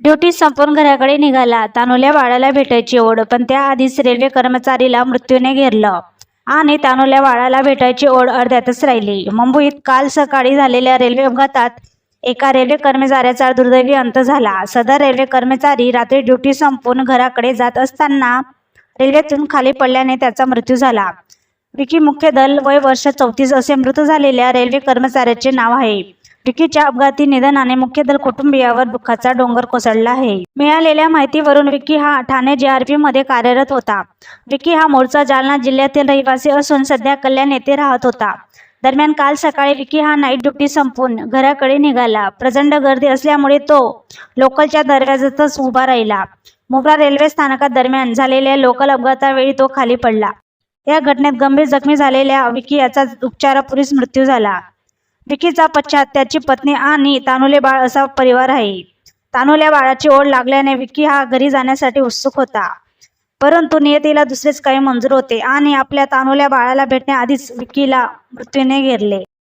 Duty संपून घराकडे निघाला. तानुल्या बाळाला भेटायची ओढ पण त्याआधीच रेल्वे कर्मचारीला मृत्यूने घेरलं आणि तानुल्या बाळाला भेटायची ओढ अर्ध्यातच राहिली. मुंबईत काल सकाळी झालेल्या रेल्वे अपघातात एका रेल्वे कर्मचाऱ्याचा दुर्दैवी अंत झाला. सदर रेल्वे कर्मचारी रात्री ड्युटी संपून घराकडे जात असताना रेल्वेतून खाली पडल्याने त्याचा मृत्यू झाला. विकी मुख्य दल वय वर्ष चौतीस असे मृत झालेल्या रेल्वे कर्मचाऱ्याचे नाव आहे. विकीच्या अपघाती निधनाने मुख्य दल कुटुंबियावर दुःखाचा डोंगर कोसळला आहे. मिळालेल्या माहितीवरून विकी हा ठाणे जेआरपी मध्ये कार्यरत होता. विकी हा मूळचा जालना जिल्ह्यातील रहिवासी असून सध्या कल्याण येथे राहत होता. दरम्यान काल सकाळी विकी हा नाईट ड्युटी संपून घराकडे निघाला. प्रचंड गर्दी असल्यामुळे तो लोकलच्या दरवाजातच उभा राहिला. मुब्रा रेल्वे स्थानका दरम्यान झालेल्या लोकल अपघातावेळी तो खाली पडला. या घटनेत गंभीर जखमी झालेल्या विकी याचा उपचारापूर्वीच मृत्यू झाला. विकीचा पश्चात त्याची पत्नी आणि तानुले बाळ असा परिवार आहे. तानुल्या बाळाची ओढ लागल्याने विकी हा घरी जाण्यासाठी उत्सुक होता. परंतु नियतीला दुसरेच काही मंजूर होते आणि आपल्या तानुल्या बाळाला भेटण्याआधीच विकीला मृत्यूने घेरले.